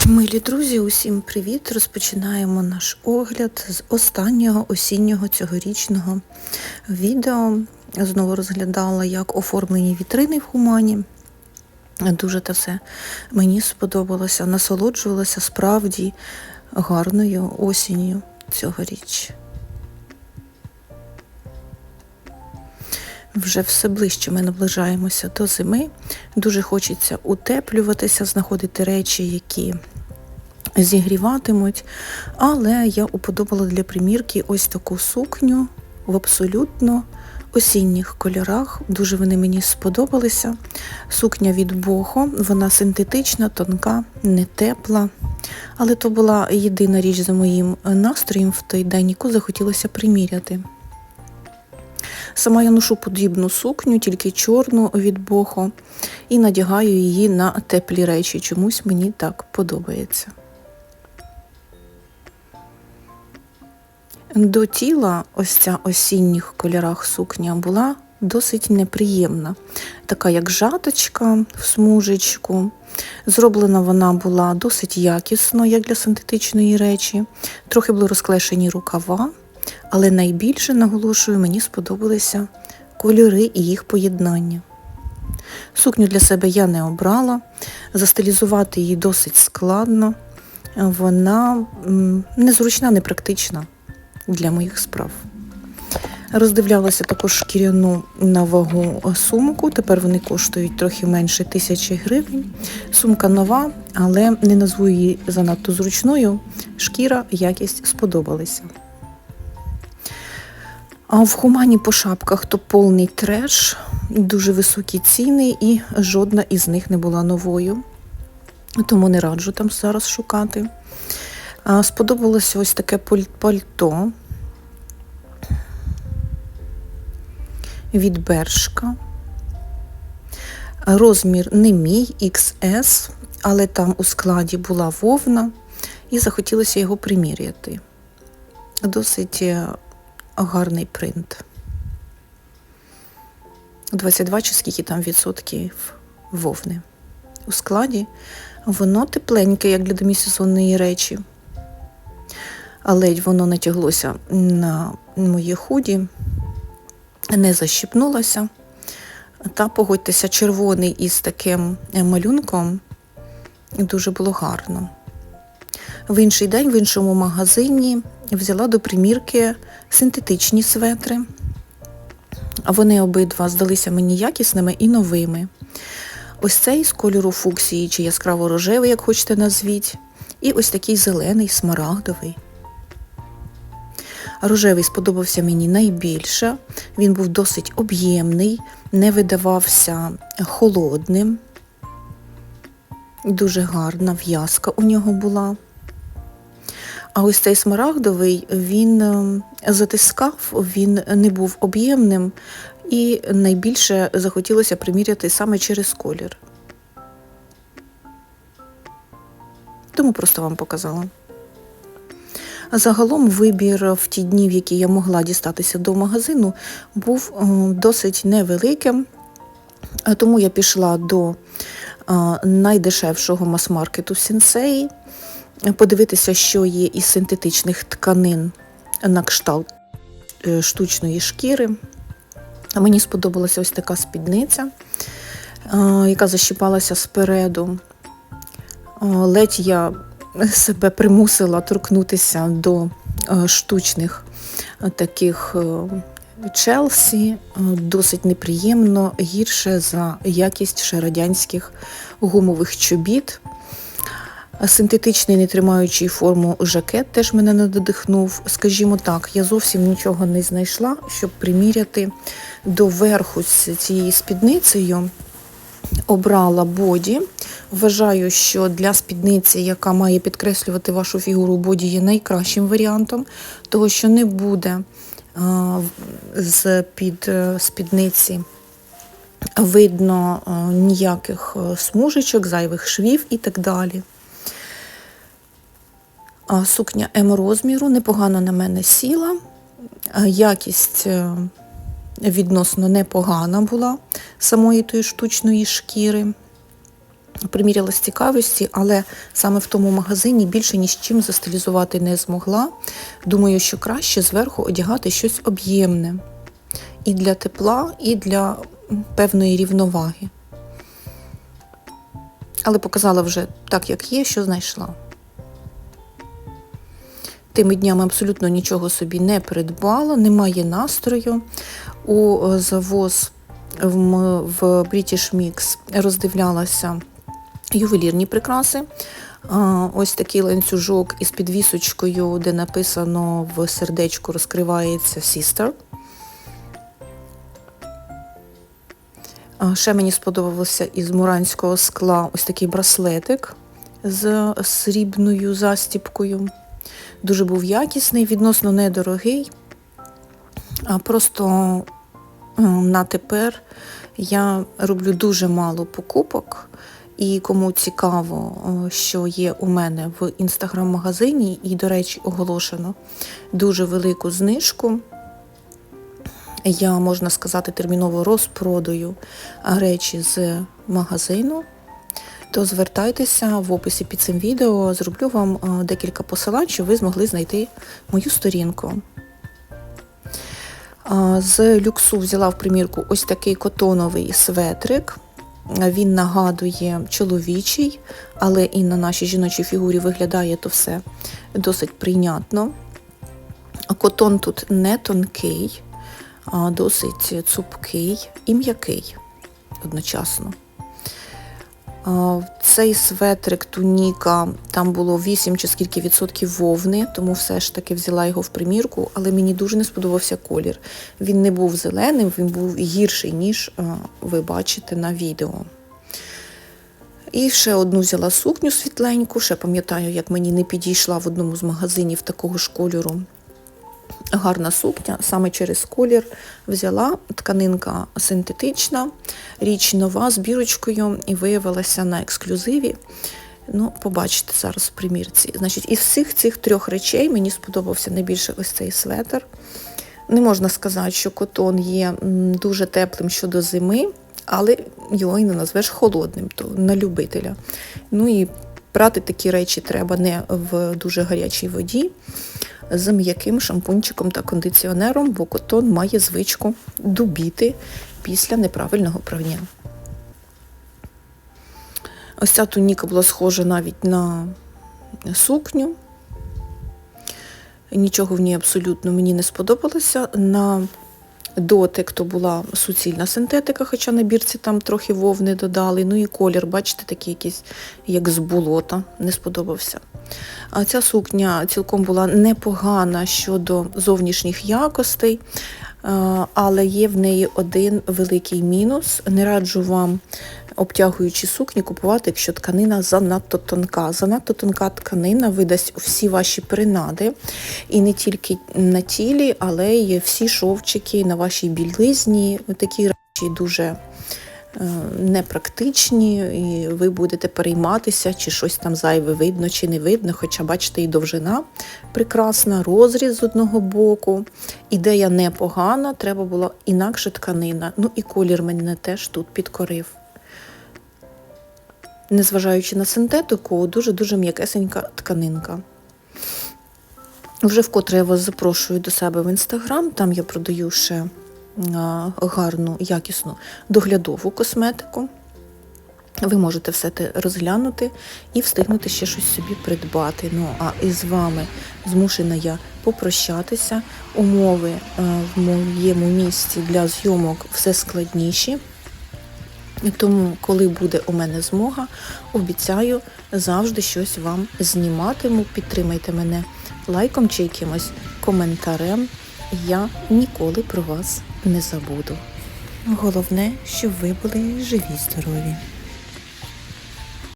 Милі друзі, усім привіт! Розпочинаємо наш огляд з останнього осіннього цьогорічного відео. Знову розглядала, як оформлені вітрини в Хумані. Дуже те все мені сподобалося, насолоджувалася справді гарною осінню цьогоріч. Вже все ближче ми наближаємося до зими. Дуже хочеться утеплюватися, знаходити речі, які зігріватимуть. Але я уподобала для примірки ось таку сукню в абсолютно осінніх кольорах. Дуже вони мені сподобалися. Сукня від Бохо, вона синтетична, тонка, не тепла. Але то була єдина річ за моїм настроєм в той день, яку захотілося приміряти. Сама я ношу подібну сукню, тільки чорну від Бохо, і надягаю її на теплі речі. Чомусь мені так подобається. До тіла ось ця осінніх кольорах сукня була досить неприємна. Така як жаточка в смужечку. Зроблена вона була досить якісно, як для синтетичної речі. Трохи були розклешені рукава, але найбільше, наголошую, мені сподобалися кольори і їх поєднання. Сукню для себе я не обрала, застилізувати її досить складно, вона незручна, непрактична для моїх справ. Роздивлялася також шкіряну на вагу сумку, тепер вони коштують трохи менше тисячі гривень. Сумка нова, але не назву її занадто зручною. Шкіра, якість сподобалися. А в Хумані по шапках то повний треш, дуже високі ціни, і жодна із них не була новою. Тому не раджу там зараз шукати. Сподобалося ось таке пальто від Бершка. Розмір не мій XS, але там у складі була вовна, і захотілося його приміряти. Досить е, гарний принт. 22 чи скільки там відсотків вовни. У складі воно тепленьке, як для демісезонної речі. Але воно натяглося на моє худі, не защіпнулося. Та, погодьтеся, червоний із таким малюнком дуже було гарно. В інший день в іншому магазині взяла до примірки синтетичні светри. Вони обидва здалися мені якісними і новими. Ось цей з кольору фуксії чи яскраво рожевий, як хочете назвіть, і ось такий зелений, смарагдовий. Рожевий сподобався мені найбільше. Він був досить об'ємний, не видавався холодним. Дуже гарна в'язка у нього була. А ось цей смарагдовий, він ем, затискав, він не був об'ємним і найбільше захотілося приміряти саме через колір. Тому просто вам показала. Загалом вибір в ті дні, в які я могла дістатися до магазину, був ем, досить невеликим, тому я пішла до найдешевшого мас-маркету Сінсеї подивитися, що є із синтетичних тканин на кшталт е, штучної шкіри. Мені сподобалася ось така спідниця, яка защіпалася спереду. Ледь я себе примусила торкнутися до штучних таких Челсі, досить неприємно, гірше за якість ще радянських гумових чобіт. Синтетичний, не тримаючий форму жакет теж мене надихнув. Скажімо так, я зовсім нічого не знайшла, щоб приміряти до верху з цією спідницею. Обрала боді. Вважаю, що для спідниці, яка має підкреслювати вашу фігуру, боді є найкращим варіантом, того що не буде з під е, спідниці видно ніяких е, смужечок, зайвих швів і так далі. Сукня М розміру непогано на мене сіла. Якість е, відносно непогана була самої тої штучної шкіри. приміряла з цікавості, але саме в тому магазині більше ні з чим застилізувати не змогла. Думаю, що краще зверху одягати щось об'ємне і для тепла, і для певної рівноваги. Але показала вже так, як є, що знайшла. Тими днями абсолютно нічого собі не придбала, немає настрою. У е, завоз в, British Mix роздивлялася ювелірні прикраси. Ось такий ланцюжок із підвісочкою, де написано в сердечку розкривається Sister. Ще мені сподобався із муранського скла ось такий браслетик з срібною застіпкою. Дуже був якісний, відносно недорогий. А просто на тепер я роблю дуже мало покупок. І кому цікаво, що є у мене в інстаграм-магазині, і, до речі, оголошено дуже велику знижку. Я, можна сказати, терміново розпродаю речі з магазину. То звертайтеся в описі під цим відео, зроблю вам е, декілька посилань, щоб ви змогли знайти мою сторінку. З люксу взяла в примірку ось такий котоновий светрик. Він нагадує чоловічий, але і на нашій жіночій фігурі виглядає то все досить прийнятно. Котон тут не тонкий, а досить цупкий і м'який одночасно. Цей светрик туніка, там було 8 чи скільки відсотків вовни, тому все ж таки взяла його в примірку, але мені дуже не сподобався колір. Він не був зеленим, він був гірший, ніж ви бачите на відео. І ще одну взяла сукню світленьку, ще пам'ятаю, як мені не підійшла в одному з магазинів такого ж кольору гарна сукня, саме через колір взяла тканинка синтетична, річ нова з бірочкою і виявилася на ексклюзиві. Ну, побачите зараз в примірці. Значить, із всіх цих трьох речей мені сподобався найбільше ось цей светр. Не можна сказати, що котон є дуже теплим щодо зими, але його і не назвеш холодним, то на любителя. Ну і прати такі речі треба не в дуже гарячій воді, з м'яким шампунчиком та кондиціонером, бо котон має звичку дубіти після неправильного прання. Ось ця туніка була схожа навіть на сукню. Нічого в ній абсолютно мені не сподобалося. На дотик то була суцільна синтетика, хоча на бірці там трохи вовни додали. Ну і колір, бачите, такий якийсь, як з болота, не сподобався. А ця сукня цілком була непогана щодо зовнішніх якостей, але є в неї один великий мінус. Не раджу вам обтягуючі сукні купувати, якщо тканина занадто тонка. Занадто тонка тканина видасть всі ваші принади, і не тільки на тілі, але й всі шовчики на вашій білизні. Такі речі дуже е, непрактичні, і ви будете перейматися, чи щось там зайве видно, чи не видно. Хоча, бачите, і довжина прекрасна, розріз з одного боку. Ідея непогана, треба була інакше тканина. Ну і колір мене теж тут підкорив. Незважаючи на синтетику, дуже-дуже м'якесенька тканинка. Вже вкотре я вас запрошую до себе в інстаграм, там я продаю ще гарну, якісну доглядову косметику. Ви можете все те розглянути і встигнути ще щось собі придбати. Ну а із вами змушена я попрощатися. Умови е, в моєму місці для зйомок все складніші. Тому, коли буде у мене змога, обіцяю завжди щось вам зніматиму. Підтримайте мене лайком чи якимось коментарем. Я ніколи про вас не забуду. Головне, щоб ви були живі, здорові.